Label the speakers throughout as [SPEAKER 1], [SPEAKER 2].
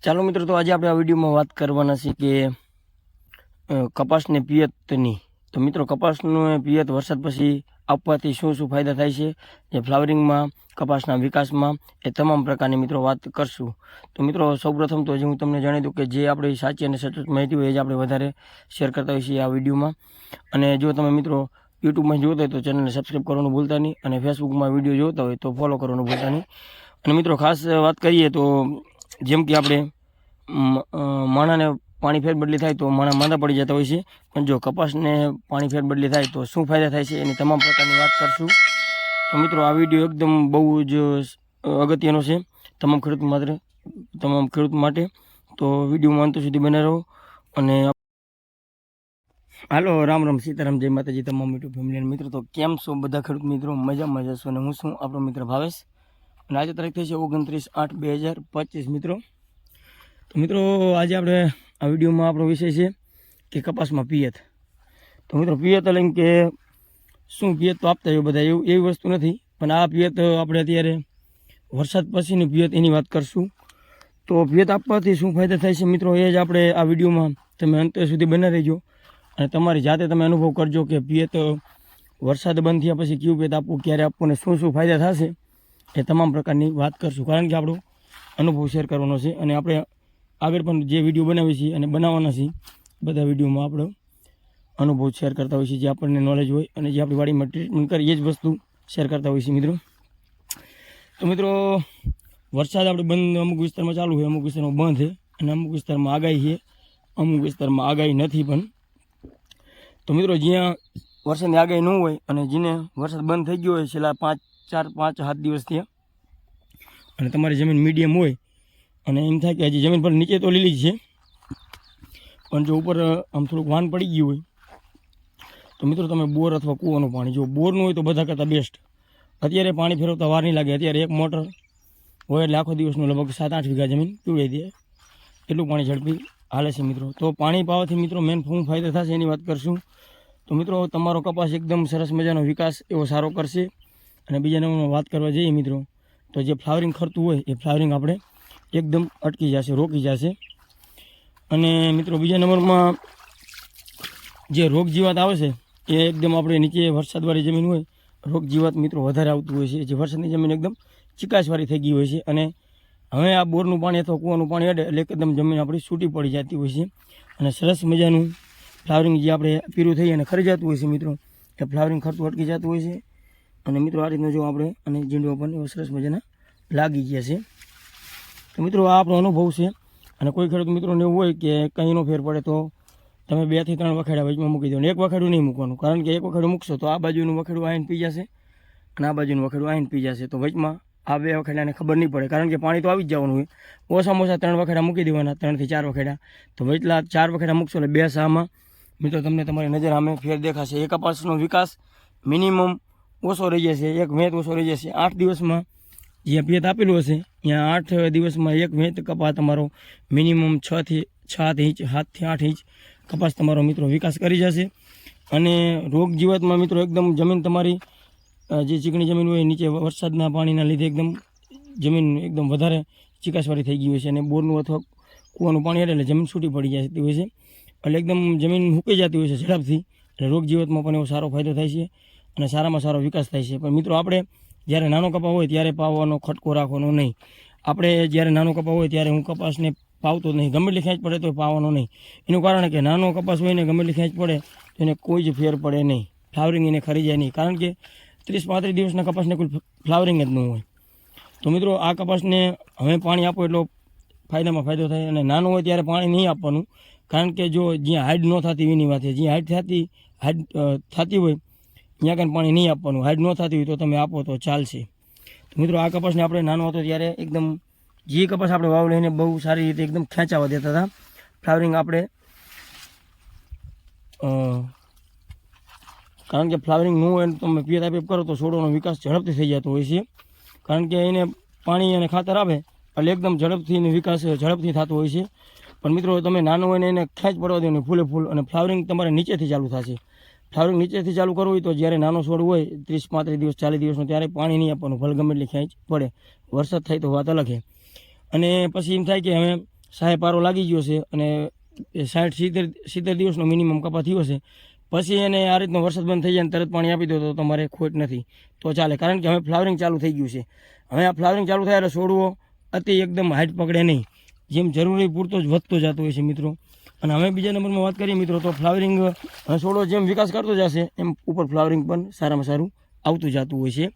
[SPEAKER 1] ચાલો મિત્રો, તો આજે આપણે આ વિડીયોમાં વાત કરવાના છે કે કપાસને પિયતની. તો મિત્રો, કપાસનું પિયત વરસાદ પછી આપવાથી શું શું ફાયદા થાય છે? જે ફ્લાવરિંગમાં, કપાસના વિકાસમાં, એ તમામ પ્રકારની મિત્રો વાત કરશું. તો મિત્રો, સૌપ્રથમ તો જે હું તમને જણાવી દઉં કે જે આપણી સાચી અને સચોટ માહિતી હોય એ જ આપણે વધારે શેર કરતા હોઈએ છીએ આ વિડીયોમાં. અને જો તમે મિત્રો યુટ્યુબમાં જોતા હોય તો ચેનલને સબસ્ક્રાઈબ કરવાનું ભૂલતા નહીં અને ફેસબુકમાં વીડિયો જોતા હોય તો ફોલો કરવાનું ભૂલતા નહીં. અને મિત્રો, ખાસ વાત કરીએ તો જેમ કે આપણે માણાને પાણી ફેરબદલી થાય તો માણા માંદા પડી જતા હોય છે. પણ જો કપાસને પાણી ફેરબદલી થાય તો શું ફાયદા થાય છે એની તમામ પ્રકારની વાત કરશું. તો મિત્રો, આ વીડિયો એકદમ બહુ જ અગત્યનો છે. તમામ ખેડૂત માત્ર, તમામ ખેડૂત માટે. તો વિડીયોમાં અંત સુધી બને રહો અને હાલો, રામ રામ સીતારામ, જય માતાજી, તમામ યુટ્યુબ ફેમિલી મિત્રો. તો કેમ છો બધા ખેડૂત મિત્રો? મજા મજા છો અને હું છું આપણો મિત્ર ભાવેશ. અને આજે તારીખ થઈ છે ઓગણત્રીસ આઠ બે હજાર પચીસ, મિત્રો. તો મિત્રો, આજે આપણે આ વિડીયોમાં આપણો વિષય છે કે કપાસમાં પિયત. તો મિત્રો, પિયત એટલે કે શું પિયત તો આપતા હોય બધા, એવું, એવી વસ્તુ નથી. પણ આ પિયત આપણે અત્યારે વરસાદ પછીની પિયત એની વાત કરશું. તો પિયત આપવાથી શું ફાયદા થાય છે મિત્રો, એ જ આપણે આ વિડીયોમાં તમે અંત સુધી બના રહેજો. અને તમારી જાતે તમે અનુભવ કરજો કે પિયત વરસાદ બંધ થયા પછી કયું પિયત આપવું, ક્યારે આપવું અને શું શું ફાયદા થશે. એ તમામ પ્રકારની વાત કરશું. કારણ કે આપણો અનુભવ શેર કરવાનો છે અને આપણે આગળ પણ જે વીડિયો બનાવીએ છીએ અને બનાવવાના છીએ, બધા વિડીયોમાં આપણો અનુભવ શેર કરતા હોઈએ છીએ. જે આપણને નોલેજ હોય અને જે આપણી વાડીમાં ટ્રીટમેન્ટ કરીએ જ વસ્તુ શેર કરતા હોઈએ છીએ મિત્રો. તો મિત્રો, વરસાદ આપણે બંધ અમુક વિસ્તારમાં ચાલુ છે, અમુક વિસ્તારમાં બંધ છે અને અમુક વિસ્તારમાં આગાહી છે. અમુક વિસ્તારમાં આગાહી નથી પણ. તો મિત્રો, જ્યાં વરસાદની આગાહી ન હોય અને જેને વરસાદ બંધ થઈ ગયો હોય, છેલ્લા પાંચ ચાર, પાંચ, સાત દિવસ થયા. અને તમારી જમીન મીડિયમ હોય અને એમ થાય કે હજી જમીન પર નીચે તો લીલી છે. પણ જો ઉપર આમ થોડુંક વાન પડી ગયું હોય, તો મિત્રો તમે બોર અથવા કૂવાનું પાણી, જો બોરનું હોય તો બધા કરતાં બેસ્ટ અત્યારે પાણી ફેરવતા વાર નહીં લાગે. અત્યારે એક મોટર હોય આખો દિવસનું લગભગ સાત આઠ વીઘા જમીન પીવડાવી દે. એટલું પાણી ઝડપી હાલે છે મિત્રો. તો પાણી પાવાથી મિત્રો મેન શું ફાયદો થશે એની વાત કરશું. તો મિત્રો, તમારો કપાસ એકદમ સરસ મજાનો વિકાસ એવો સારો કરશે. અને બીજા નંબરમાં વાત કરવા જઈએ મિત્રો, તો જે ફ્લાવરિંગ ખરતું હોય એ ફ્લાવરિંગ આપણે એકદમ અટકી જશે, રોકી જશે. અને મિત્રો, બીજા નંબરમાં જે રોગ જીવાત આવે છે, એ એકદમ આપણે નીચે વરસાદવાળી જમીન હોય રોગ જીવાત મિત્રો વધારે આવતું હોય છે. જે વરસાદની જમીન એકદમ ચિકાસવાળી થઈ ગઈ હોય છે અને હવે આ બોરનું પાણી અથવા કૂવાનું પાણી અડે એટલે એકદમ જમીન આપણી છૂટી પડી જતી હોય છે. અને સરસ મજાનું ફ્લાવરિંગ જે આપણે પીરું થઈ અને ખરી જતું હોય છે મિત્રો, એ ફ્લાવરિંગ ખરતું અટકી જતું હોય છે. અને મિત્રો આ રીતના જો આપણે અને ઝીંડવા પણ એવા સરસ મજાના લાગી ગયા છે. તો મિત્રો આ આપણો અનુભવ છે. અને કોઈ ખેડૂત મિત્રોને એવું હોય કે કંઈનો ફેર પડે તો તમે બેથી ત્રણ વખેડા વચમાં મૂકી દો. એક વખેડું નહીં મૂકવાનું. કારણ કે એક વખેડું મૂકશો તો આ બાજુનું વખેડું આવીને પી જશે અને આ બાજુનું વખેડું આવીને પી જશે. તો વચમાં આ બે વખેડાને ખબર નહીં પડે. કારણ કે પાણી તો આવી જ જવાનું હોય. ઓછામાં ઓછા ત્રણ વખેડા મૂકી દેવાના ત્રણથી ચાર વખેડા. તો વચલા ચાર વખેડા મૂકશો એટલે બે સામાં મિત્રો તમને તમારી નજર સામે ફેર દેખાશે. એક કપાસનો વિકાસ મિનિમમ ઓછો રહી જશે, એક વેત ઓછો રહી જશે. આઠ દિવસમાં જ્યાં પિયત આપેલું હશે, ત્યાં આઠ દિવસમાં એક વેંત કપાસ તમારો મિનિમમ છથી સાત ઇંચ સાતથી આઠ ઇંચ કપાસ તમારો મિત્રો વિકાસ કરી જશે. અને રોગ જીવાતમાં મિત્રો એકદમ જમીન તમારી જે ચીકણી જમીન હોય નીચે વરસાદના પાણીના લીધે એકદમ જમીન એકદમ વધારે ચીકાસવાળી થઈ ગઈ હોય છે. અને બોરનું અથવા કૂવાનું પાણી એટલે જમીન છૂટી પડી જતી હોય છે. એટલે એકદમ જમીન મૂકી જતી હોય છે ઝડપથી. એટલે રોગ જીવતમાં પણ એવો સારો ફાયદો થાય છે. અને સારામાં સારો વિકાસ થાય છે. પણ મિત્રો, આપણે જ્યારે નાનો કપા હોય ત્યારે પાવાનો ખટકો રાખવાનો નહીં. આપણે જ્યારે નાનો કપા હોય ત્યારે હું કપાસને પાવતો નહીં. ગમે એટલી ખેંચ પડે તો પાવાનો નહીં. એનું કારણ કે નાનો કપાસ હોય ને ગમે એટલી ખેંચ પડે તો એને કોઈ જ ફેર પડે નહીં. ફ્લાવરિંગ એને ખરી જાય નહીં. કારણ કે ત્રીસ પાંત્રીસ દિવસના કપાસને કોઈ ફ્લાવરિંગ જ ન હોય. તો મિત્રો, આ કપાસને હવે પાણી આપો એટલો ફાયદામાં ફાયદો થાય અને નાનું હોય ત્યારે પાણી નહીં આપવાનું. કારણ કે જો જ્યાં હાઈડ ન થતી, એની વાત છે. જ્યાં હાઈડ થતી હાઈડ થતી હોય ત્યાં કાંઈ પાણી નહીં આપવાનું હાઈડ ન થતી હોય તો તમે આપો તો ચાલશે. મિત્રો, આ કપાસને આપણે નાનો હતો ત્યારે એકદમ જે કપાસ આપણે વાવ લઈને બહુ સારી રીતે એકદમ ખેંચાવા દેતા હતા. ફ્લાવરિંગ આપણે કારણ કે ફ્લાવરિંગ ન હોય તમે પિયત આપી કરો તો છોડોનો વિકાસ ઝડપથી થઈ જતો હોય છે. કારણ કે એને પાણી અને ખાતર આપે એટલે એકદમ ઝડપથી એનો વિકાસ ઝડપથી થતો હોય છે. પણ મિત્રો, તમે નાનો હોય ને એને ખેંચ પડવા દો ને ફૂલે ફૂલ અને ફ્લાવરિંગ તમારે નીચેથી ચાલુ થશે. ફ્લાવરિંગ નીચેથી ચાલુ કરવું હોય તો જ્યારે નાનો છોડ હોય, ત્રીસ પાંત્રીસ દિવસ, ચાલીસ દિવસનો, ત્યારે પાણી નહીં આપવાનું ગમે એટલી ખેંચ પડે. વરસાદ થાય તો વાત અલગ છે. અને પછી એમ થાય કે હવે સાહેબ પારો લાગી ગયો છે અને સાઠ સિત્તેર સિત્તેર દિવસનો મિનિમમ કપા થયો છે. પછી એને આ રીતનો વરસાદ બંધ થઈ જાય તરત પાણી આપી દો તો તમારે ખોટ નથી. તો ચાલે. કારણ કે હવે ફ્લાવરિંગ ચાલુ થઈ ગયું છે. હવે આ ફ્લાવરિંગ ચાલુ થાય એટલે છોડવો અતિ એકદમ હાઈટ પકડે નહીં. જેમ જરૂરી પૂરતો જ વધતો જતો હોય છે મિત્રો. અને હવે બીજા નંબરમાં વાત કરીએ મિત્રો, તો ફ્લાવરિંગ છોડો જેમ વિકાસ કરતો જશે, એમ ઉપર ફ્લાવરિંગ પણ સારામાં સારું આવતું જતું હોય છે.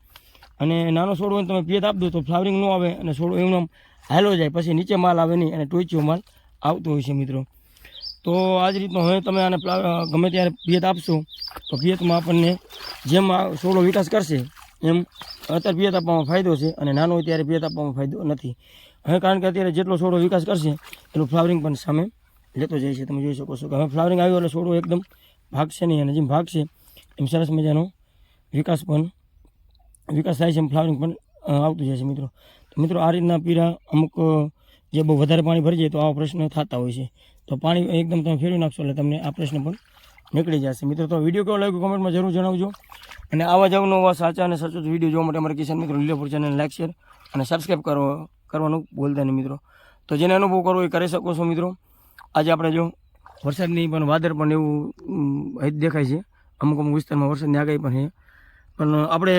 [SPEAKER 1] અને નાનો છોડો હોય તમે પિયત આપી દો તો ફ્લાવરિંગ ન આવે અને છોડો એવું આમ હાલો જાય, પછી નીચે માલ આવે નહીં અને ટોચ્યો માલ આવતો હોય છે મિત્રો. તો આ જ રીતનો હવે તમે આને ગમે ત્યારે પિયત આપશો, તો પિયતમાં આપણને જેમ આ છોડો વિકાસ કરશે, એમ અત્યારે પિયત આપવામાં ફાયદો છે અને નાનો હોય ત્યારે પિયત આપવામાં ફાયદો નથી. હવે કારણ કે અત્યારે જેટલો છોડો વિકાસ કરશે, એટલું ફ્લાવરિંગ પણ સામે લેતો જાય છે. તમે જોઈ શકો છો કે હવે ફ્લાવરિંગ આવ્યું એટલે છોડવું એકદમ ભાગશે નહીં. અને જેમ ભાગશે, એમ સરસ મજાનો વિકાસ પણ, વિકાસ થાય છે એમ ફ્લાવરિંગ પણ આવતું જાય છે મિત્રો. તો મિત્રો, આ રીતના પીરા અમુક જે બહુ વધારે પાણી ભરી જાય તો આવા પ્રશ્ન થતા હોય છે. તો પાણી એકદમ તમે ફેરવી નાખશો એટલે તમને આ પ્રશ્ન પણ નીકળી જશે. મિત્રો, તો વીડિયો કેવો લાગ્યો કોમેન્ટમાં જરૂર જણાવજો. અને આવા જ અવનવા, સાચા અને સચોટ વીડિયો જોવા માટે અમારા કિશન મિત્રો લીલાપુર ચેનલ લાઈક શેર અને સબસ્ક્રાઈબ કરો. કરવાનું બોલતા નહીં મિત્રો. તો જેને અનુભવ કરવો એ કરી શકો છો મિત્રો. આજે આપણે જો વરસાદની પણ વાદળ પણ એવું દેખાય છે. અમુક અમુક વિસ્તારમાં વરસાદની આગાહી પણ છે. પણ આપણે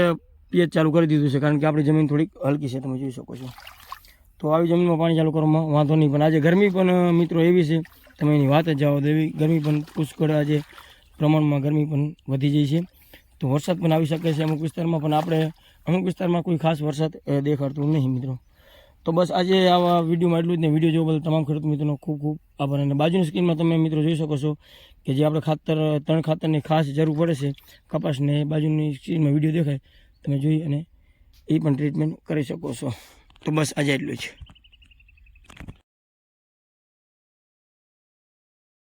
[SPEAKER 1] પીએચ ચાલુ કરી દીધું છે, કારણ કે આપણી જમીન થોડીક હલકી છે, તમે જોઈ શકો છો. તો આવી જમીનમાં પાણી ચાલુ કરવામાં વાંધો નહીં, પણ આજે ગરમી પણ, મિત્રો, એવી છે. તમે એની વાત જ જાઓ દેવી. ગરમી પણ પુષ્કળ આજે પ્રમાણમાં ગરમી પણ વધી જાય છે. તો વરસાદ પણ આવી શકે છે અમુક વિસ્તારમાં, પણ આપણે અમુક વિસ્તારમાં કોઈ ખાસ વરસાદ દેખાડતું નહીં, મિત્રો. તો બસ આજે આવા વિડીયોમાં એટલું જ ને, વીડિયો જોવા બદલ તમામ ખેડૂત મિત્રોનો ખૂબ ખૂબ આભાર અને બાજુની સ્કીનમાં તમે મિત્રો જોઈ શકો છો કે જે આપણે ખાતર, ત્રણ ખાતરની ખાસ જરૂર પડે છે, કપાસને બાજુની સ્ક્રીનમાં વીડિયો દેખાય, તમે જોઈ અને એ પણ ટ્રીટમેન્ટ કરી શકો છો. તો બસ આજે એટલું જ.